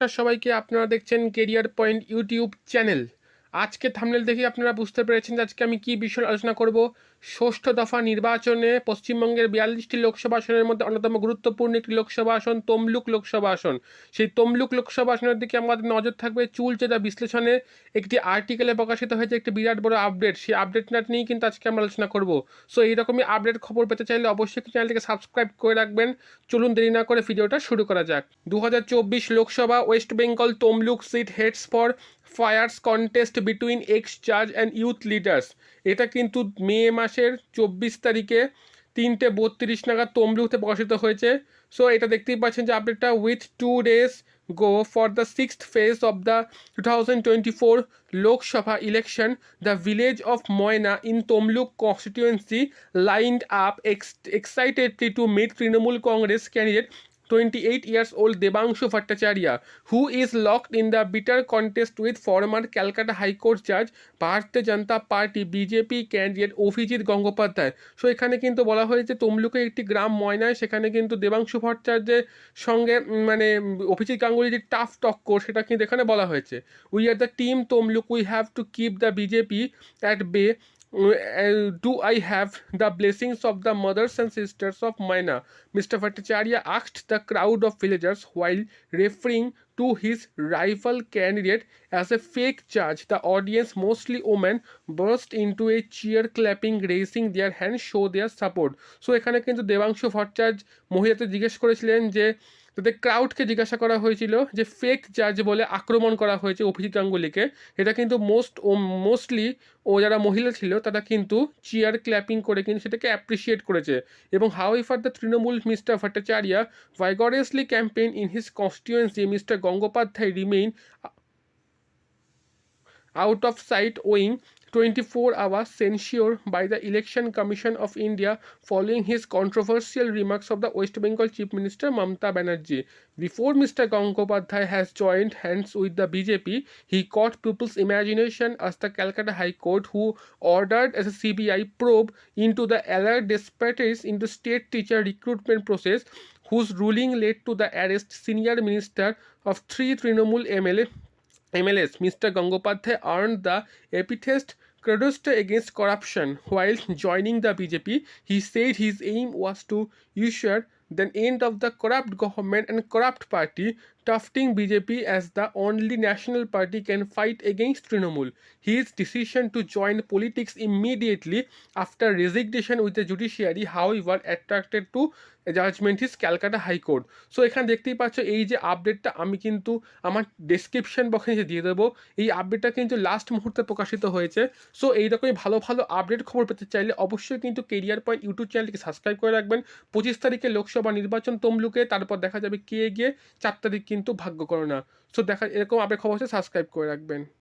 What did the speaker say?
সবাইকে আপনারা দেখছেন কেরিয়ার পয়েন্ট ইউটিউব চ্যানেল আজকে থামনেল দেখে আপনারা বুঝতে পেরেছেন যে আজকে আমি কি বিষয়ে আলোচনা করব। ষষ্ঠ দফা নির্বাচনে পশ্চিমবঙ্গের বিয়াল্লিশটি লোকসভা আসনের মধ্যে অন্যতম গুরুত্বপূর্ণ একটি লোকসভা আসন তমলুক লোকসভা আসন। সেই তমলুক লোকসভা আসনের দিকে আমাদের নজর থাকবে চুলচেরা বিশ্লেষণে একটি আর্টিকেলে প্রকাশিত হয়েছে একটি বিরাট বড় আপডেট সেই আপডেটটা নিয়েই কিন্তু আজকে আমরা আলোচনা করব। সো এইরকমই আপডেট খবর পেতে চাইলে অবশ্যই চ্যানেলটিকে সাবস্ক্রাইব করে রাখবেন। চলুন দেরি না করে ভিডিওটা শুরু করা যাক। দু হাজার চব্বিশ Lok Sabha West Bengal Tamluk seat heads for fierce contest between ex judge and youth leaders. এটা কিন্তু মে মাসের চব্বিশ তারিখে তিনটে বত্রিশ নাগাদ তমলুতে প্রকাশিত হয়েছে। সো এটা দেখতেই পাচ্ছেন যে আপডেটটা with two days go for the sixth phase of the two thousand twenty four Lok Sabha election the village of Moyna in Tamluk constituency lined up ex excitedly to meet Trinamool Congress candidate 28 years old Debangshu Bhattacharya, who is locked in the bitter contest with former Calcutta High Court Judge Bharatiya Janata Party BJP candidate Abhijit Gangopadhyay so এখানে কিন্তু বলা হয়েছে তমলুকে একটি গ্রাম ময়নায় সেখানে কিন্তু দেবাংশু ভট্টাচার্যের সঙ্গে মানে অভিজিৎ গাঙ্গুলির যে টাফ টক্কর সেটা কিন্তু এখানে বলা হয়েছে। We are the team Tamluk we have to keep the BJP at bay do I have the blessings of the mothers and sisters of Maina? Mr. Bhattacharya asked the crowd of villagers while referring to his rival candidate as a fake judge. The audience, mostly women, burst into a cheer clapping, raising their hands, show their support. So এখানে কিন্তু দেবাংশু ভট্টাচার্য মহিলাদের জিজ্ঞেস করেছিলেন যে তাদের ক্রাউডকে জিজ্ঞাসা করা হয়েছিল যে ফেক জাজ বলে আক্রমণ করা হয়েছে অভিজিৎ গাঙ্গুলিকে। এটা কিন্তু মোস্ট ও মোস্টলি ও যারা মহিলা ছিল তারা কিন্তু চিয়ার ক্ল্যাপিং করে কিন্তু সেটাকে অ্যাপ্রিসিয়েট করেছে। এবং however the Trinamool mister Bhattacharya vigorously campaign in his constituency, mister Gangopadhyay remain out of sight owing 24 hours censure by the Election Commission of India following his controversial remarks of the West Bengal Chief Minister Mamta Banerjee. Before Mr. Gangopathy has joined hands with the BJP, he caught people's imagination as the Calcutta High Court, who ordered a CBI probe into the alleged disparities in the state teacher recruitment process, whose ruling led to the arrest senior minister of three Trinamool MLA MLS, Mr. Gangopadhyay earned the epithet Crudust against corruption. While joining the BJP, he said his aim was to ensure the end of the corrupt government and corrupt party, tufting BJP as the only national party can fight against Trinamool. His decision to join politics immediately after resignation with the judiciary, however, attracted to judgment is Calcutta high court so এখানে দেখতেই পাচ্ছ এই যে আপডেটটা আমি কিন্তু আমার description বক্সে নিচে দিয়ে দেবো। এই আপডেটটা কিন্তু লাস্ট মুহূর্তে প্রকাশিত হয়েছে। সো এইরকমই ভালো ভালো আপডেট খবর পেতে চাইলে অবশ্যই কিন্তু কেরিয়ার পয়েন্ট ইউটিউব চ্যানেলটিকে সাবস্ক্রাইব করে রাখবেন। পঁচিশ তারিখে লোকসভা নির্বাচন তমলুকে তারপর দেখা যাবে কে গিয়ে চার তারিখ কিন্তু ভাগ্য করোনা সো দেখা এরকম আপনি খবর হচ্ছে সাবস্ক্রাইব করে রাখবেন।